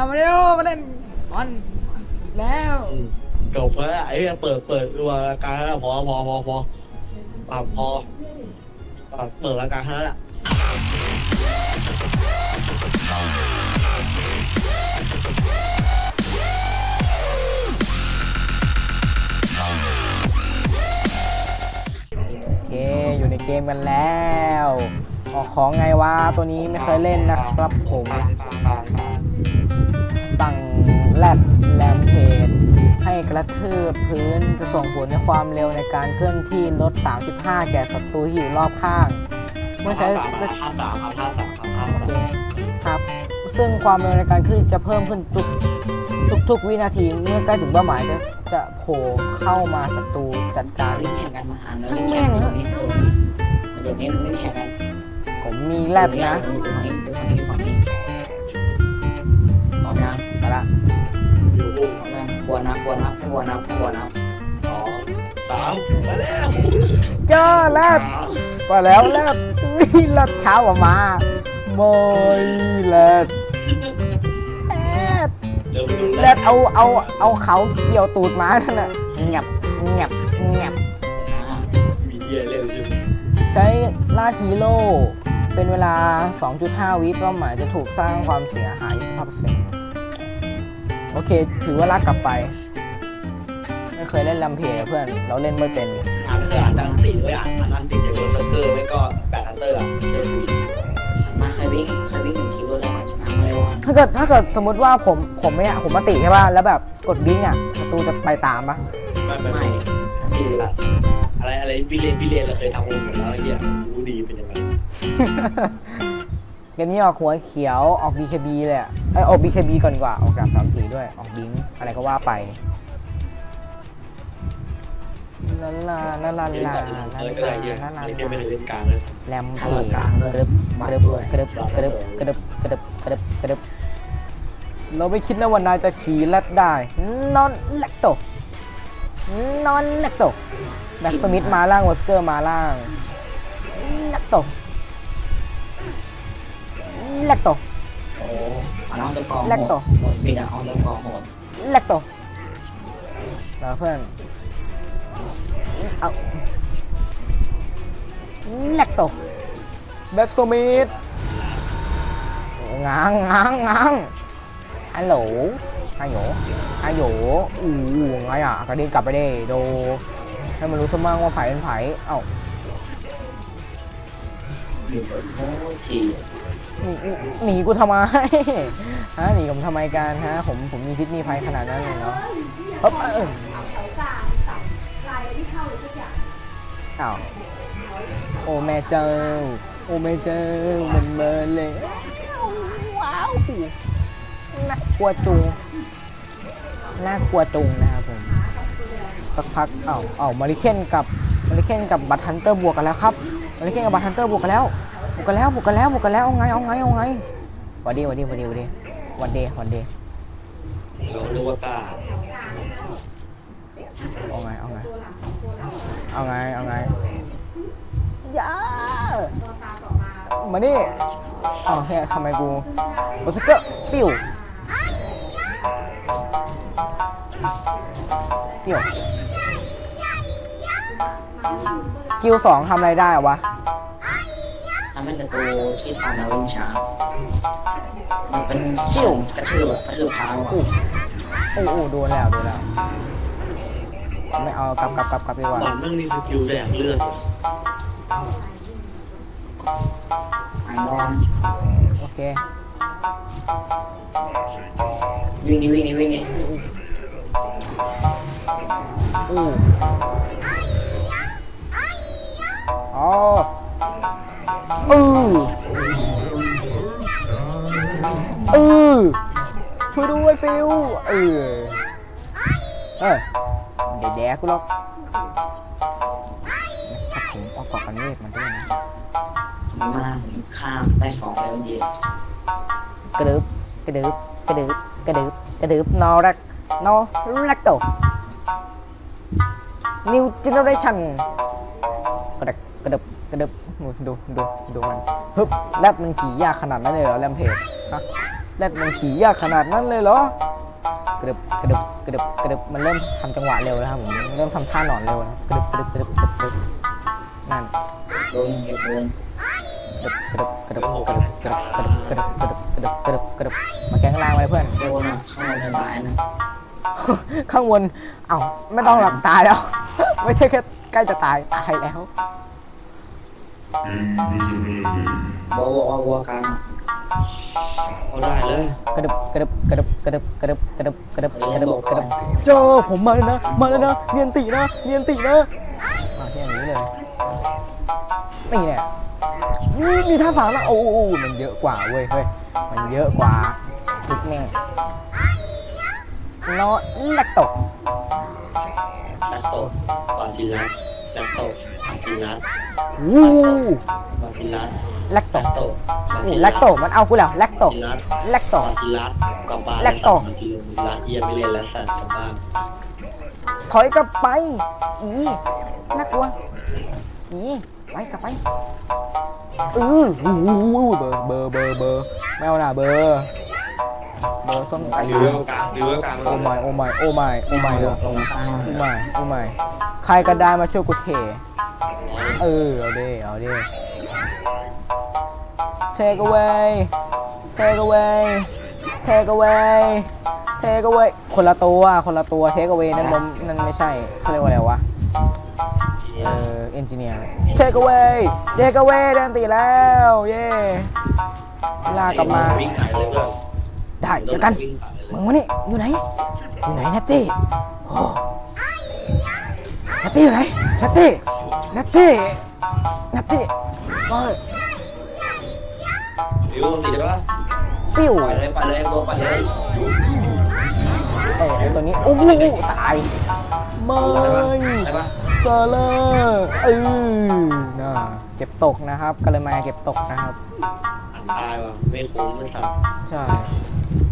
วมาเร็วมาเล่นบอลแล้วจบแล้วไอ้เหี้ยเปิดเปิดตัวราการแล้วพอพอพอพอปรับพอปรับเปิดรายการแค่นั้นและโอเคอยู่ในเกมกันแล้วออกของไงวะตัวนี้ไม่เคยเล่นนะครับผมสั่ง แลบแลมเพจให้กระทืบพื้นจะส่งผลในความเร็วในการเคลื่อนที่ลด 35 แก่ศัตรูที่อยู่รอบข้าง เมื่อใช้ห้าสามห้าสามห้าสามห้าโอเคสามครับ ซึ่งความเร็วในการขึ้นจะเพิ่มขึ้นทุกทุกทุกวินาทีเมื่อใกล้ถึงเป้าหมายจะจะโผล่เข้ามาศัตรูจัดการวิ่งแข่งกันมาหันช่างแม่งเดี๋ยวนี้เดี๋ยวนี้วิ่แข่งกัน ผมมีแลบนะ วนนับวนนับวนนับวนนับสองสามมาแล้วเจอแลบมาแล้วแลบอุ๊ยแลบเช้าออกมาโมยแลบเลยวไปดูแลบเอาเอาเอาเขาเกี่ยวตูดม้านั่นน่ะเงียบเงียบเงียบมีเหี้ยเร็วจริงใช้ล่าฮีโร่เป็นเวลา 2.5 วิเป้าหมายจะถูกสร้างความเสียหาย25% โอเค ถือว่าลากกลับไป ไม่เคยเล่นลัมเพจอะเพื่อน เราเล่นไม่เป็นอ่านเตอร์อ่านดังตีด้วยอ่านอันนั้นติดจากรถเกอร์ไม่ก็แปดอันเตอร์อะมาใครวิ่งใครวิ่งหนึ่งทีรถแรกมาชนะมาเร็วอะถ้าเกิดถ้าเกิดสมมติว่าผมผมเนี่ยผมมาติใช่ป่ะแล้วแบบกดบิงอะประตูจะไปตามปะไม่ไม่ไม่ไม่ทันทีเลยอะไรอะไรวิเลนวิเลนเราเคยทำวงกันแล้วไอ้เหี้ยรู้ดีเป็นยังไงเกมนี้ออกหัวเขียวออก BKB เลยอะเอยออก BKB ก่อนดีกว่าออกดาบสามสี ด้วย ออกบิงอะไรก็ว่าไปลาลาลาลาเล่นลาแต่ลาเออก็ได้เหี้ยลาลาเล่นไม่ได้เล่างเลยแรมเพถ้าเกิดจกลางเลยกระดึบกระดึบกระดึบกระดึบกระดึบกระดึบกระดึบกระดึบกระดึบเราไม่คิดนะว่านายจะขี่แรดได้ นอนแลกโตนอนแลกโตแบ็กสมิธมาล่างวอสเกอร์มาล่างแลกโตแลกโต โอ้เอาน้องตัวกองแลกโต หมดบิดอะเอาตัวกองหมดแลกโตมาเพื่อนเอาแลกโตแบ็กสมิธง้างง้างง้างฮัลโหลฮัลโหลฮัลโหลอู้ไงอะกระเด็นกลับไปเด้โดให้มันรู้ซะมั่งว่าไผ่เป็นไผ่เอ้าบิดโอ้ที หนีหนีกูทำไมฮะหนีผมทำไมกันฮะผมผมมีพิษมีภัยขนาดนั้นเลยเนาะเอิ่มอ้าวโอ้แม่เจ้าโอ้แม่เจ้ามันเมินเลยว้าวน่ากลัวจุงน่ากลัวจุงนะครับผมสักพักเอ้าเอ้ามาริเคนกับมาริเคนกับบัตฮันเตอร์บวกกันแล้วครับมาริเคนกับบัตฮันเตอร์บวกกันแล้ว บวกกันแล้วบวกกันแล้วบวกกันแล้วเอาไงเอาไงเอาไงวันดีวันดีวันดีวันดีวันดีวันดีเราเรียกว่ากล้าเอาไงเอาไงเอาไงเอาไงย่ามานี่อ๋อเฮ้ยทำไมกูโอสเกอร์ปิ้วปิ้วสกิลสองทำอะไรได้อะวะ ให้ศัตรูที่ทำเราวิ่งช้ามันเป็นชิวกระทืบอะกระทืบเท้าอะอู้โอ้โอ้โดนแล้วโดนแล้ว ไม่เอากลับกลับกลับกลับดีกว่าหมันแม่งนี่สกิลแดงเลือดอ่านบอลโอเควิ่งดิวิ่งดิวิ่งดิอู้อ๋อ อืออือช่วยด้วยฟิวเออเออเดี๋ยวแดกกูหรอกนะครับผมเอาเกาะกันเวทมันด้วยนะผมมาผมข้ามได้สองเลยเมื่อกี้กระดึบกระดึบกระดึบกระดึบกระดึบนอรักนอรักโต New Generation กระดึบกระดึบกระดึบ ดูดูดูดูมันฮึบแลบมันขี่ยากขนาดนั้นเลยเหรอแรมเพจฮะแรดมันขี่ยากขนาดนั้นเลยเหรอกระดึบกระดึบกระดึบกระดึบมันเริ่มทำจังหวะเร็วแล้วครับผมเริ่มทำท่าหนอนเร็วนะกระดึบกระดึบกระดึบกระดึบกระดึบนั่นโดนเก็บโดนกระดึบกระดึบกระดึบกระดึบกระดึบกระดึบกระดึบกระดึบกระดึบกระดึบมาแกงล่างไว้เพื่อนโดนอะเข้ามาในบ่ายนะข้างบนเอ้าไม่ต้องหลับตายแล้ว ไม่ใช่แค่ใกล้จะตายตายแล้ว บอกว่าวัวกลางเอาได้เลยกระดึบกระดึบกระดึบกระดึบกระดึบกระดึบกระดึบกระดึบกระดึบเจอผมมาแล้วนะมาแล้วนะเนียนตินะเนียนตินะอะอย่างนี้เลยนี่เนี่ยนี่มีท่าสามนะโอ้โหมันเยอะกว่าเว้ยเฮ้ยมันเยอะกว่าทุกแม่นอแลกตกแลคโตบาซิลัสแลคโตบาซิลัส วู้บาซิลัสแลกตโตโอ้แลกโตมันเอากูแล้วแลกโตบาซิลัสแลกโตบาซิลัสกลับบ้านแลคโตบาซิลัสเยี่ยมไม่เล่นแล้วสัตว์กลับบ้านถอยกลับไป อีน่ากลัว อีไปกลับไปเออโอ้โหเบอร์เบอร์เบอร์เบอร์ไม่เอาหน่าเบอร์เบอร์ส้นไก่ดูเรื่องกลางดูเรื่องกลางโอ้ไม่โอ้ไม่โอ้ไม่โอ้ไม่ลงลงมาข้างล่างโอ้ไม่โอ้ไม่ใครก็ได้มาช่วยกูเท เออ เอาดิ เอาดิ take away take away take away take away คนละตัวคนละตัว take away นั่นมันนั่นไม่ใช่เขาเรียกว่าอะไรวะ เออ เอนจิเนียร์ take away take away แดนตีแล้ว เย้ลากลับมา วิ่งขายเลยเพื่อนได้เจอกัน มึงวะนี่อยู่ไหน อยู่ไหนนัตตี้โอ้ นัตตี้อยู่ไหนนัตตี้นัตตี้นัตตี้เอ้ยวิวติดได้ปะปิ้วปล่อยเลยปล่อยเลยบัวปล่อยเลยเออไอตัวนี้โอ้โหตายไม่ได้ปะเซอร์เลอร์เออน่าเก็บตกนะครับก็เลยมาเก็บตกนะครับ อันตายว่ะไม่คุ้มไม่สัตว์ใช่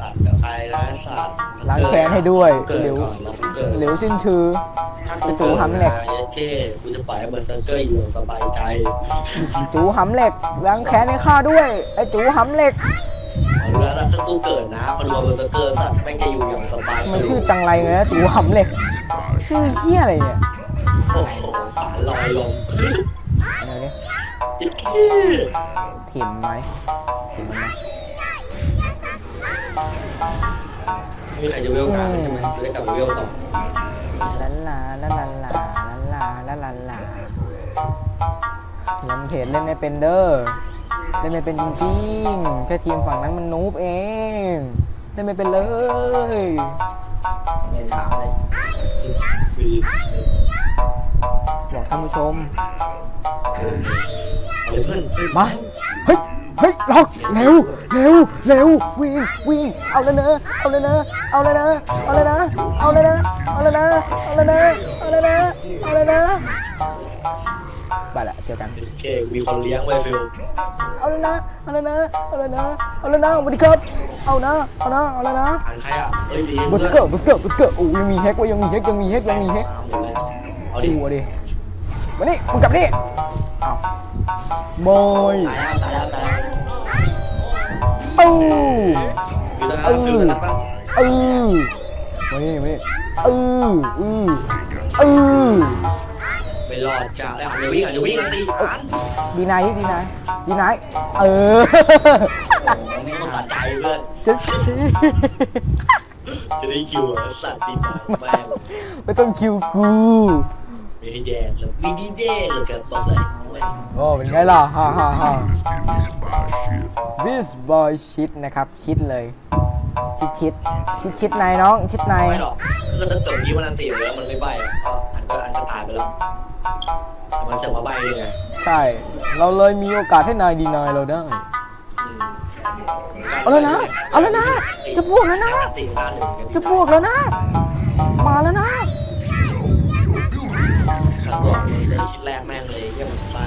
สัตว์กับใครนะสัตว์ล้างแค้นให้ด้วยเกิดเหลวก่อนเราเกิดเหลวจิ้นชือจู่ๆทำเหล็ก เย้เท่กูจะปล่อยให้เบอร์เซอร์เกอร์อยู่อย่างสบายใจจูหำเหล็กล้างแค้นให้ข้าด้วย ไอ้จูหำเหล็กเอาแล้วถ้ากูเกิดนะพอรัวเบอร์เซอร์เกอร์สัตว์แม่งจะอยู่อย่างสบายมันชื่อจังไรไงนะจูหำเหล็ก ชื่อเฮี้ยอะไรเนี่ยโอ้โหฝาลอยลงเดี๋ยวนี้จิ๊กกี้ถิ่มไหมถิ่มมันไหมไมีหลาจะเวลกลางใช่ไหมจะได้กลับมาเวลต่อลันลาลันลาลันลาลันลาลาลำเพจเล่นไม่เป็นเด้อเล่นไม่เป็นจริงๆแค่ทีมฝั่งนั้นมันนูบเองเล่นไม่เป็นเลยบอกท่านผู้ชม มา เฮ้ยเฮ้ยล็อกเร็วเร็วเร็ววิ่งวิ่งเอาเลยนะเอาเลยนะเอาเลยนะเอาเลยนะเอาเลยนะเอาเลยนะเอาเลยนะเอาเลยนะเอาเลยนะไปละเจอกันโอเคมีคนเลี้ยงไว้ฟิวเอาเลยนะเอาเลยนะเอาเลยนะเอาเลยนะสวัสดีครับเอานะเอานะเอาเลยนะอ่านใครอะเฮ้ยดีบุสเกอร์บุสเกอร์บุสเกอร์โอ้ยังมีแฮกเว้ยยังมีแฮกยังมีแฮกยังมีแฮกหมดเลยเอาดิดูดิมานี่มึงกลับนี่เอาโมยตายแล้วตายแล้วตายแล้วเอ้าอยู่ตรงนั้นอยู่ตรงนั้นปะเออมานี่มานี่เออเออเออไม่รอดจ้าไอ้อ่านเดี๋ยววิ่งอะเดี๋ยววิ่งอะตีอ่านดีนายดีนายดีนายเออไม่ต้องทัตันดใจเพื่อนจะจะได้คิวอะสัตว์ตีมาแม่งไม่ต้องคิวกูไม่ได้แดงแล้วไม่ได้แดงเลยกันบอกเลยโอ้เป็นไงล่ะฮ่าฮ่าฮ่า this boy shit นะครับ ชิดเลย ชิดชิดชิดชิดนายน้อง ชิดนายไม่หรอกคือถ้าเกิดยี่มันอันตีแล้วมันไม่ใบอะอันก็อันจะตายไปแล้วแต่มันจะมาใบยังไงใช่ เราเลยมีโอกาสให้นายดีนายเราได้เอาแล้วนะเอาแล้วนะจะบวกแล้วนะตีด้านหนึ่งจะบวกแล้วนะ มาแล้วนะครั้งก่อนชิ้นแรกแม่งเลยยังมันใบ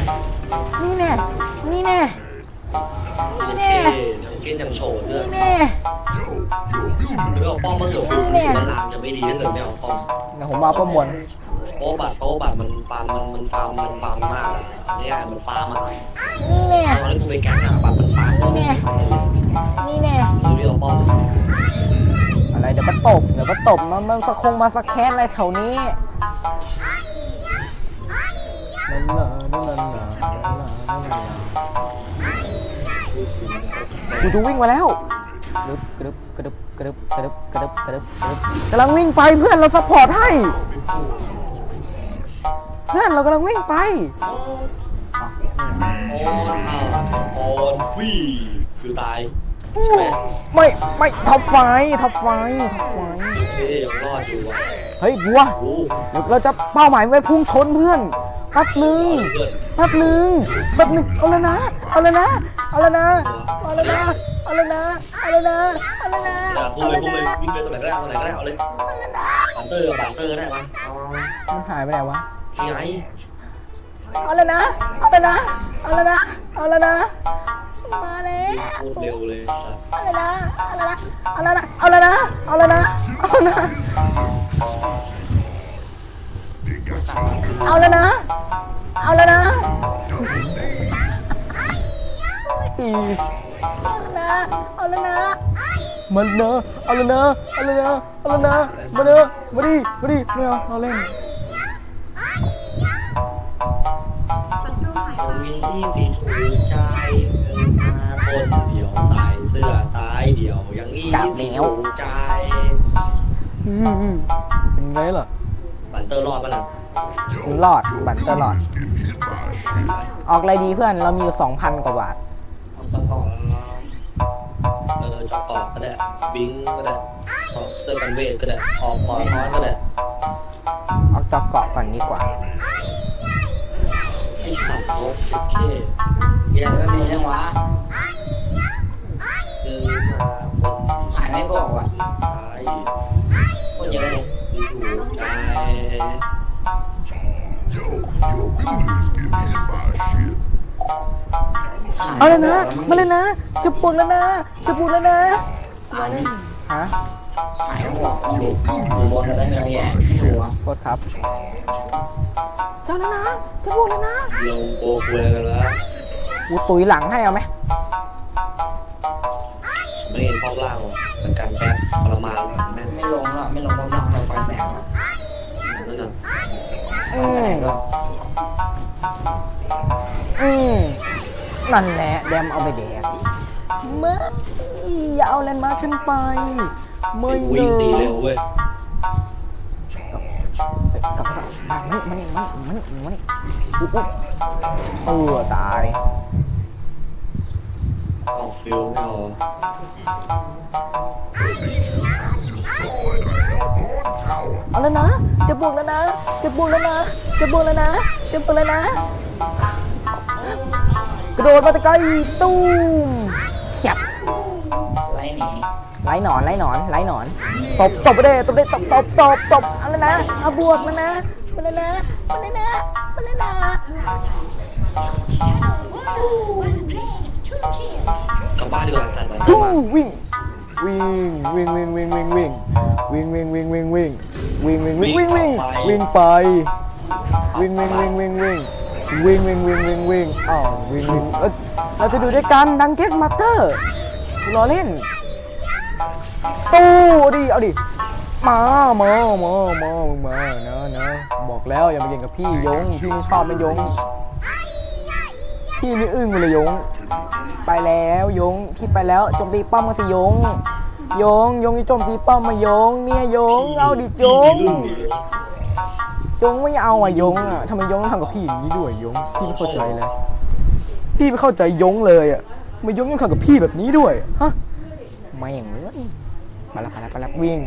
นี่แน่ นี่แน่ นี่แน่ยังกินยังโฉดเลนี่ยแน่เรื่องป้อมมันเกิดฟิวมันลามจะไม่ดีถ้าเกิดไม่เอาป้อมเดี๋ยวผมมาประมวลโป๊บัตรโป๊บัตรมันฟาร์มมันมันฟาร์มมันฟาร์มมากเนี่ยมันฟาร์มอะนี่แน่ตอนนี้กูไปแก๊งอะบัตรมันฟาร์มนี่แน่นี่แน่หรือมีเอาป้อมอะไรเดี๋ยวก็ตบเดี๋ยวก็ตบมันมันสะคงมาสะแคนอะไรแถวนี้นั่นเหรอนั่นเหรอ กูจะวิ่งมาแล้วกระดึบกระดึบกระดึบกระดึบกระดึบกระดึบกระดึบกระดึบกำลังวิ่งไปเพื่อนเราซัพพอร์ตให้ เพื่อนเรากำลังวิ่งไปอ้าวนี่ไงโอนอ้าวโอนฟีคือตายอู้ไม่ไม่ท็อปไฟท็อปไฟท็อปไฟเฮ้ยยังรอดอยู่อะเฮ้ยบัวโอ้เดี๋ยวเราจะเป้าหมายไว้พุ่งชนเพื่อนแป๊บหนึ่งเพื่อนแป๊บหนึ่งแป๊บหนึ่งเอาแล้วนะเอาแล้วนะ เอาแล้วนะเอาแล้วนะเอาแล้วนะเอาแล้วนะเอาแล้วนะอย่าพูดเอาเลแล้ยวพูดนะเลยวิ่งไปตรงไหนก็ได้ตรงไหนก็ได้เอาเลยบันเตอร์บันเตอร์ก็ได้ปะมันหายไปไหนวะนี่ไงเอาแล้วนะเอาแล้วนะเอาแล้วนะเอาแล้วนะมาแล้วพูดเร็วเลยเอาแล้วนะเอาแล้วนะเอาแล้วนะเอาแล้วนะเอาแล้วนะเอาแล้วนะเอาแล้วนะเอาแล้วนอีเอาแล้วนะ เอาแล้วนะมันเนอะเอาแล้วนะเอาแล้วนะเอาแล้วนะมาเนอะมาดิมาดิไม่เอาเราเล่นตรงนี้ที่ถูกใจเดินมาคนเดียวใส่เสื้อสายเดียวอย่างนี้กลับแล้ว ถูกใจอืมเป็นไงล่ะบันเตอร์รอดปะน่ะรอดบัตรตลอด ออกอะไรดีเพื่อนเรามีอยู่2,000 กว่าบาท ได้บิงก็ได้ออกเสื้อกันเวทก็ได้ออกคอท้อนก็ได้เอาจอกเกาะก่อนดีกว่าไอ้สัตว์นกเช็ดเช่แย่แล้วเป็นนี่จังหวะคือมาคนหายไม่บอกว่ะตายโคตรเยอะเลยที่ถูกใจเอาเลยนะ มาเลยนะ จะปวดแล้วนะ จะปวดแล้วนะ ตายฮะหายไม่บอกมันอยู่บนแล้วก็เยอะแยะไม่รู้อะโทษครับ เจ้าแล้วนะจะปวดแล้วนะลงโปกเวกันแล้วกูตุยหลังให้เอาไหมไม่เห็นพ่อล่างหรอกเป็นการแก้ทรมานแม่ไม่ลงหรอกไม่ลงบนหลังเราไฟแสงอะนั่นน่ะอืไหนมก็อืมนั่นแหละแดมเอาไปแดกไม่อ อย่าเอาแลนด์มาร์คฉันไป ไม่วิ่งตีอะเร็วเว้ยเฮ้ยกลับมามานี่มานี่มานี่มานี่มานี่อุ๊ยอุ๊ยเออตายออกฟิลไม่เอาเอาแล้วนะ จะบวกแล้วนะ จะบวกแล้วนะ จะบวกแล้วนะ จะบวกแล้วนะ กระโดดมาตะไกตุ้ม ล่หนอนไล่หนอนไล่หนอนตบตบไปเลยตบเลยตบตบตบตบเอาแล้วนะเอาบวกแล้วนะมาเลยนะมาเลยนะมาเลยนะกลับบ้านดีกว่าทันไปฮู้วิ่งวิ่งวิ่งวิ่งวิ่งวิ่งวิ่งวิ่งวิ่งวิ่งวิ่งวิ่งวิ่งวิ่งวิ่งวิ่งวิ่งวิ่งไปวิ่งวิ่งวิ่งวิ่งวิ่งวิ่งวิ่งวิ่งวิ่งวิ่งอ้าววิ่งวิ่งเอ้ยเราจะดูด้วยกันดังเกสมาสเตอร์รอเล่น ตู้เอาดิเอาดิมามามามามานะนะบอกแล้วอย่ามาเก่งกับพี่ยงพี่ไม่ชอบไม่ยงพี่ไม่อึ้งเลยยง ไปแล้วยงพี่ไปแล้วโจมตีป้อมมาสิยง ยงยงจะโจมตีป้อมมายง เนี่ยยงเอาดิยงยงไม่เอาอะยงอะทำไมยงต้องทำกับพี่อย่างนี้ด้วยยงพี่ไม่เข้าใจเลยพี่ไม่เข้าใจยงเลยอะทำไมยงต้องทำกับพี่แบบนี้ด้วยฮะไม่อย่าง นี้ไปละไปละไปละวิ่ง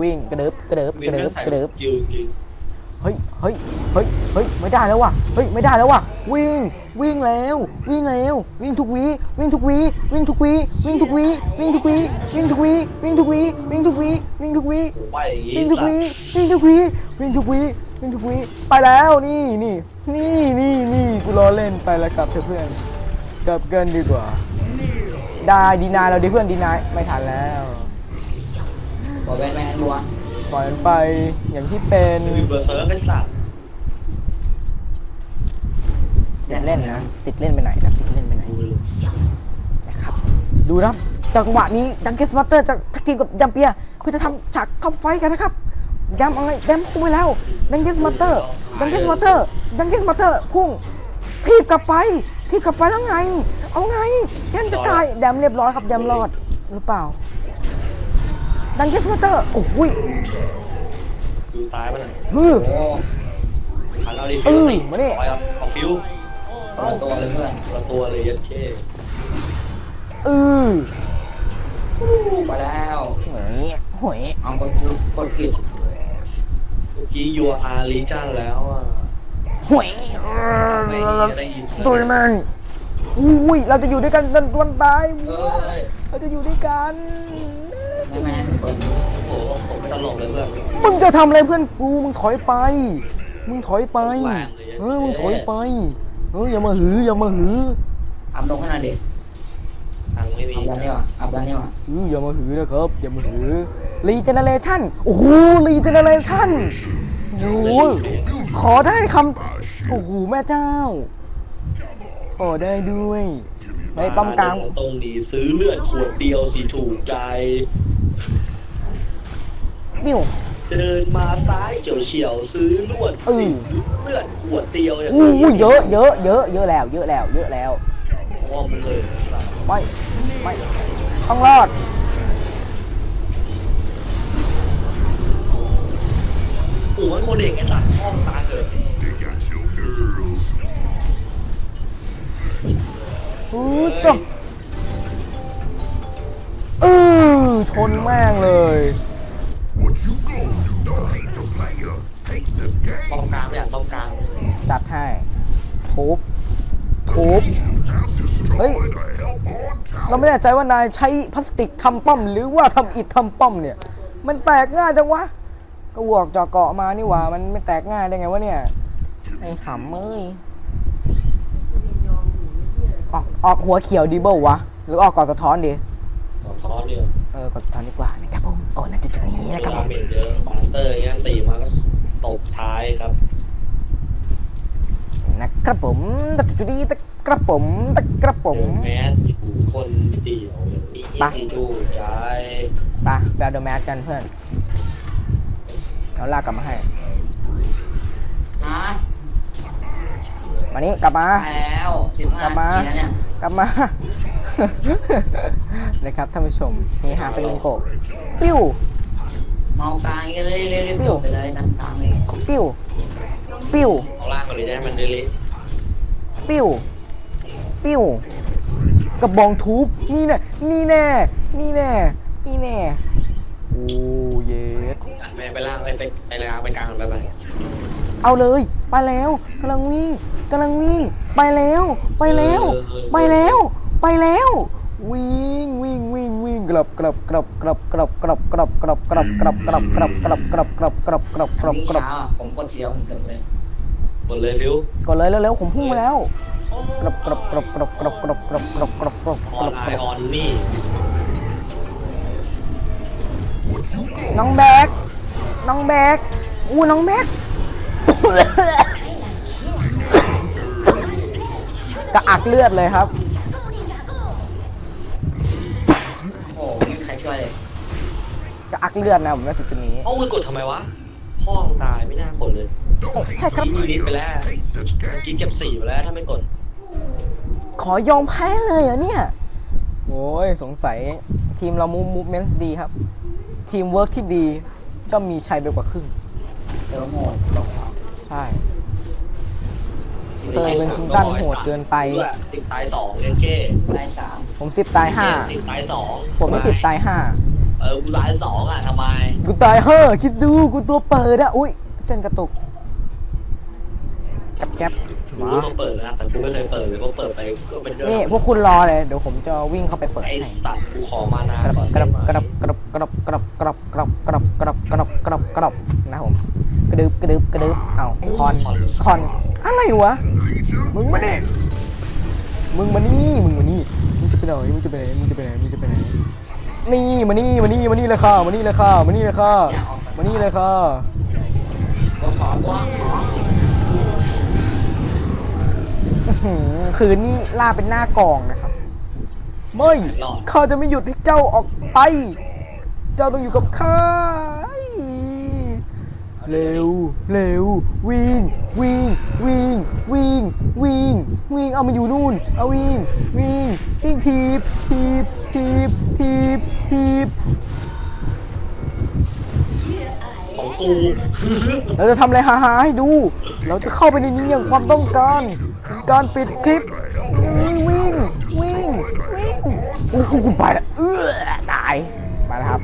วิ่งกระเดิบกระเดิบกระเดิบกระเดิบยิวยิวเฮ้ยเฮ้ยเฮ้ยเฮ้ยไม่ได้แล้วว่ะเฮ้ยไม่ได้แล้วว่ะวิ่งวิ่งแล้ววิ่งแล้ววิ่งทุกวีวิ่งทุกวีวิ่งทุกวีวิ่งทุกวีวิ่งทุกวีวิ่งทุกวีวิ่งทุกวีวิ่งทุกวีวิ่งทุกวีไปอย่างงี้วิ่งทุกวีวิ่งทุกวีวิ่งทุกวีวิ่งทุกวีไปแล้วนี่นี่นี่นี่นี่กูรอเล่นไปแล้วกลับเถอะเพื่อนกลับกันดีกว่าได้ดีนายเราดิเพื่อนดีนายไม่ทันแล้ว บอกแบนแมนบัวปล่อยมันไปอย่างที่เป็นมีเบอร์เซอร์ไอ้สัตว์ติดเล่นนะ ติดเล่นไปไหนนะติดเล่นไปไหนดูเลยนะครับ ดูนะจังหวะนี้ดังเกสมาสเตอร์จะทักทีมกับดัมเปียเพื่อจะทำฉากท็อปไฟท์กันนะครับยำเอาไงแดมพุ่งไปแล้วดังเกสมาสเตอร์ดังเกสมาสเตอร์ดังเกสมาสเตอร์พุ่งทีบกลับไปทีบกลับไปแล้วไง เอาไงยันจะตายแดมเรียบร้อยครับแดมรอดหรือเปล่า ดังเกสมาสเตอร์ โอ้โหยฟิวตายป่ะน่ะฮือ โอ้หันเอาดิเอฟิวอสิมาดิไปครับของฟิวคนละตัวเลยเพื่อนละตัวเลยยัดเช่เออไปแล้วหวยหวยเอากดกดผิดเมื่อกี้ยัวอารีจันแล้วอะหวยไม่ได้ยินตัวแม่งอุ้ย เราจะอยู่ด้วยกันจนวันตาย เออเราจะอยู่ด้วยกันไม่ไม่เปิด โอ้โหผมไม่ตลกเลยเพื่อนมึงจะทำอะไรเพื่อนกู มึงถอยไป มึงถอยไปแรงเลยเออ มึงถอยไป เออ อย่ามาหือ อย่ามาหืออัพลงขนาดดิทางไม่มีอัพด้านนี้ว่ะอัพด้านนี้ว่ะเอออย่ามาหือนะครับ อย่ามาหือรีเจเนเรชั่น โอ้โหรีเจเนเรชั่นโอ้โหขอได้คำโอ้โห แม่เจ้า ขอได้ด้วยในปั๊มกลางตรงนี้ซื้อเลือดขวดเดียวสิถูกใจ บิ้ว เดินมาซ้ายเฉียวเฉียวๆซื้อลวดเออเลือดขวดเดียวอย่างอู้เยอะเยอะเยอะเยอะแล้ว เยอะแล้ว เยอะแล้วพร้อมเลยไม่ไม่ต้องรอดโอ้ยโคเด็กไอ้สัตว์ห้องตายเลยอือจบเออชนแม่งเลย ตรง game. กลางไม่อยากตรงกลางจัดให้ทุบทุบ I've Hey. destroyed a help on เรา tower. ไม่แน่ใจว่านายใช้พลาสติกทำป้อม หรือว่าทำอิฐทำป้อมเนี่ย มันแตกง่ายจังวะ ก็วอกจอกเกาะมานี่หว่า มันไม่แตกง่ายได้ไงวะเนี่ย ไอ้หำเอ้ย ออกออกหัวเขียวดีเบิลวะ หรือออกก่อนสะท้อนดีสองท้อนเนี่ยเออก่อนสะท้อนดีกว่านะครับผม โอ้น่าจะจุดนี้นะครับผรามเมนเยอะมาสเตอร์อย่างเงี้ยตีมาก็ตบ ท้ายครับ นะครับผมตะจุดีตะกระผมตะกระผมแมสอยู่คนเดียวอย่างนี้ไปที่ดูใจไปไปเอาเดอะแมสกันเพื่อนเอาลากกลับมาให้ ฮะมานี่กลับมา ไปแล้วสิบห้ากลับมา ทีแล้วเนี่ยกลับมา นะครับท่านผู้ชมเฮฮาเป็นลุงโกะปิ้ว เมากลางเลยเรียบๆจบไปเลยนั่งกลางเลยปิ้ว ปิ้ว เอาล่างมาเลยได้มันเละปิ้ว ปิ้ว กระบองทุบนี่แน่นี่แน่ นี่แน่ นี่แน่ โอ้เยสๆอะแม่ไปล่างไปไปไปล่างไปกลางไปไปเอาเลย ไปแล้วกำลังวิ่งกำลังวิ่ง ไปแล้ว ไปแล้ว ไปแล้ว ไปแล้ว วิ่งวิ่งวิ่งวิ่งกลับกลับกลับกลับกลับกลับกลับกลับกลับกลับกลับกลับกลับกลับกลับกลับกลับกลับวิ่งกลับเช้าอะผมกดทีเดียวผมถึงเลยหมดเลยฟิวก่อนเลยเร็วๆผมพุ่งมาแล้วกลับกลับกลับกลับกลับกลับกลับกลับกลับกลับออนไอออนนี่ What you gonna น้องแบกน้องแบกอู้น้องแบกกระอักเลือดเลยครับ กระอักเลือดนะผมว่าจุดๆนี้เอ้ามือกดทำไมวะ ห้องตายไม่น่ากดเลย don't hate ใช่ครับ กินไปแล้ว hate the กิน game. เก็บสี่ไปแล้วถ้าไม่กด ขอยอมแพ้เลยเหรอเนี่ยโอ้ยสงสัยทีมเรามูมูเมนต์ดีครับ ทีมเวิร์กที่ดีก็มีชัยไปกว่าครึ่งเซอร์โหมดตกใช่ เซอร์เวนชิงตันโหดเกินไปติดตายสองเอ็นเก้ได้สามผมสิบตายห้าติดตายสองผมไม่สิบตายห้า เออกูตายสองอะทำไมกูตายห้าคิดดูกูตัวเปิดอะอุ้ยเส้นกระตุกแก๊บแก๊บกูมาต้องเปิดนะแต่กูไม่เคยเปิดเลยเพราะเปิดไปก็เป็นเรื่องนี่พวกคุณรอเลยเดี๋ยวผมจะวิ่งเข้าไปเปิดไอ้ให้สัตว์กูขอมานากระก่อนกระกระกระกระกระกระกระกระกระกระกระกระนะผมกระดึบกระดึบกระดึบเอาคอนคอนอะไรวะ Legion มึงมานี่มึงมานี่มึงมานี่มึงจะไปไหนมึงจะไปไหนมึงจะไปไหนมึงจะไปไหน นี่มานี่มานี่มานี่เลยค่ะมานี่เลยค่ะมานี่เลยค่ะมานี่เลยค่ะก็ขอว่าขออื้อหือคืนนี่ล่าเป็นหน้ากองนะครับ ไม่ข้าจะไม่หยุดให้เจ้าออกไป เจ้าต้องอยู่กับข้าเร็วเร็ววิ่งวิ่งวิ่งวิ่งวิ่งวิ่งเอามาอยู่นู่นเอาวิ่งวิ่งวิ่งทีบทีบ ทีบทีบทีบของกูเราจะทำอะไรฮาๆให้ดู เราจะเข้าไปในนี้อย่างความต้องการ การปิดคลิป วิ่งวิ่งวิ่งวิ่งอู้กูไปละเอื้อตายไปแล้วครับ